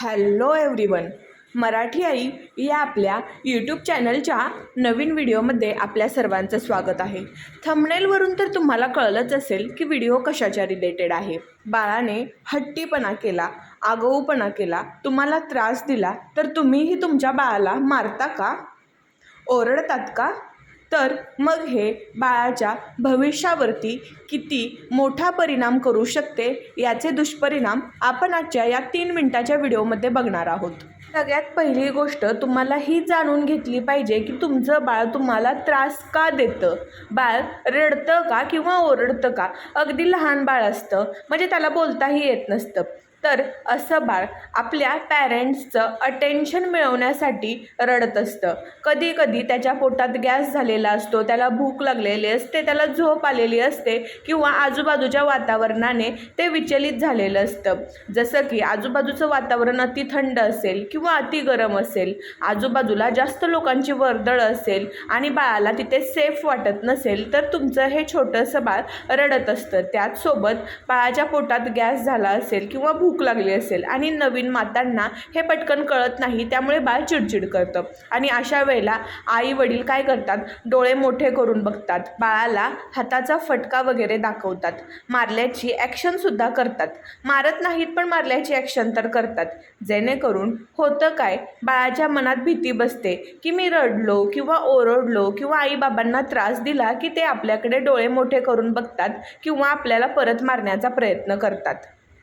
Hello everyone. Marathi आई या आपल्या YouTube चॅनलच्या नवीन व्हिडिओमध्ये आपल्या सर्वांचं स्वागत आहे. थंबनेलवरून तर तुम्हाला कळलंच असेल की व्हिडिओ कशाच्या रिलेटेड आहे. बाळाने हट्टीपणा केला आगाऊपणा केला तुम्हाला त्रास दिला तर तुम्हीही तुमच्या बाळाला मारता का? ओरडतात का? तर मग हे बाळाच्या भविष्यावरती किती मोठा परिणाम करू शकते याचे दुष्परिणाम आपण आजच्या या तीन मिनिटाच्या व्हिडिओमध्ये बघणार आहोत. सगळ्यात पहिली गोष्ट तुम्हाला ही जाणून घेतली पाहिजे की तुमचं बाळ तुम्हाला त्रास का देतं? बाळ रडतं का किंवा ओरडतं का? अगदी लहान बाळ असतं म्हणजे त्याला बोलताही येत नसतं. तर असं बाळ आपल्या पॅरेंट्सचं अटेन्शन मिळवण्यासाठी रडत असतं. कधी कधी त्याच्या पोटात गॅस झालेला असतो त्याला भूक लागलेली असते त्याला झोप आलेली असते किंवा आजूबाजूच्या वातावरणाने ते विचलित झालेलं असतं. जसं की आजूबाजूचं वातावरण अति थंड असेल किंवा अति गरम असेल आजूबाजूला जास्त लोकांची वर्दळ असेल आणि बाळाला तिथे सेफ वाटत नसेल तर तुमचं हे छोटंसं बाळ रडत असतं. त्याचसोबत बाळाच्या पोटात गॅस झाला असेल किंवा भूक भूक लागली असेल आणि नवीन मातांना हे पटकन कळत नाही त्यामुळे बाळ चिडचिड करतं. आणि अशा वेळेला आई वडील काय करतात? डोळे मोठे करून बघतात. बाळाला हाताचा फटका वगैरे दाखवतात. मारल्याची ॲक्शनसुद्धा करतात. मारत नाहीत पण मारल्याची ॲक्शन तर करतात. जेणेकरून होतं काय? बाळाच्या मनात भीती बसते की मी रडलो किंवा ओरडलो किंवा आईबाबांना त्रास दिला की ते आपल्याकडे डोळे मोठे करून बघतात किंवा आपल्याला परत मारण्याचा प्रयत्न करतात.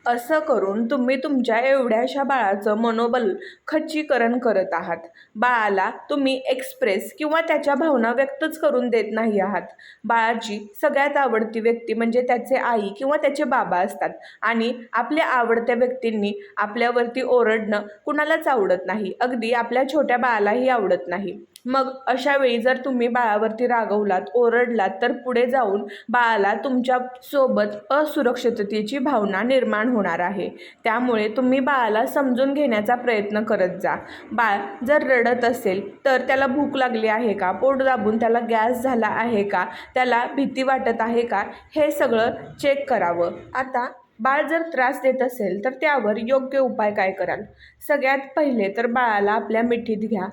असं करून तुम्ही तुमच्या एवढ्याशा बाळाचं मनोबल खच्चीकरण करत आहात. बाळाला तुम्ही एक्सप्रेस किंवा त्याच्या भावना व्यक्तच करून देत नाही आहात. बाळाची सगळ्यात आवडती व्यक्ती म्हणजे त्याचे आई किंवा त्याचे बाबा असतात आणि आपल्या आवडत्या व्यक्तींनी आपल्यावरती ओरडणं कुणालाच आवडत नाही. अगदी आपल्या छोट्या बाळालाही आवडत नाही. मग अशा वेळी जर तुम्ही बाळावरती रागवलात ओरडलात तर पुढे जाऊन बाळाला तुमच्यासोबत असुरक्षिततेची भावना निर्माण होणार आहे. त्यामुळे तुम्ही बाळाला समजून घेण्याचा प्रयत्न करत जा. बाळ जर रडत असेल तर त्याला भूक लागली आहे का? पोट दाबून त्याला गॅस झाला आहे का? त्याला भीती वाटत आहे का? हे सगळं चेक करावं. आता बाळ जर त्रास देत असेल तर त्यावर योग्य उपाय काय कराल? सगळ्यात पहिले तर बाळाला आपल्या मिठीत घ्या.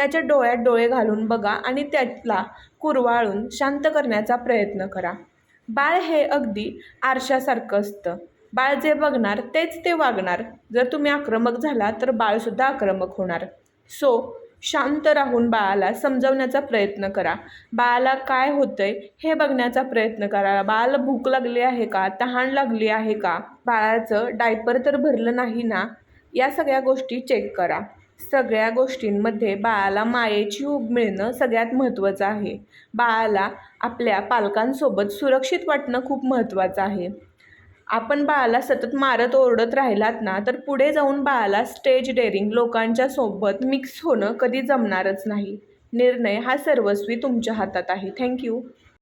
त्याच्या डोळ्यात डोळे घालून बघा आणि त्याला कुरवाळून शांत करण्याचा प्रयत्न करा. बाळ हे अगदी आरशासारखं असतं. बाळ जे बघणार तेच ते वागणार. जर तुम्ही आक्रमक झाला तर बाळसुद्धा आक्रमक होणार. सो शांत राहून बाळाला समजवण्याचा प्रयत्न करा. बाळाला काय होतंय हे बघण्याचा प्रयत्न करा. बाळाला भूक लागली आहे का? तहान लागली आहे का? बाळाचं डायपर तर भरलं नाही ना? या सगळ्या गोष्टी चेक करा. सगळ्या गोष्टींमध्ये बाळाला मायेची ऊब मिळणं सगळ्यात महत्त्वाचं आहे. बाळाला आपल्या पालकांसोबत सुरक्षित वाटणं खूप महत्त्वाचं आहे. आपण बाळाला सतत मारत ओरडत राहिलात ना तर पुढे जाऊन बाळाला स्टेज डेअरिंग लोकांच्या सोबत मिक्स होणं कधी जमणारच नाही. निर्णय हा सर्वस्वी तुमच्या हातात आहे. थँक्यू.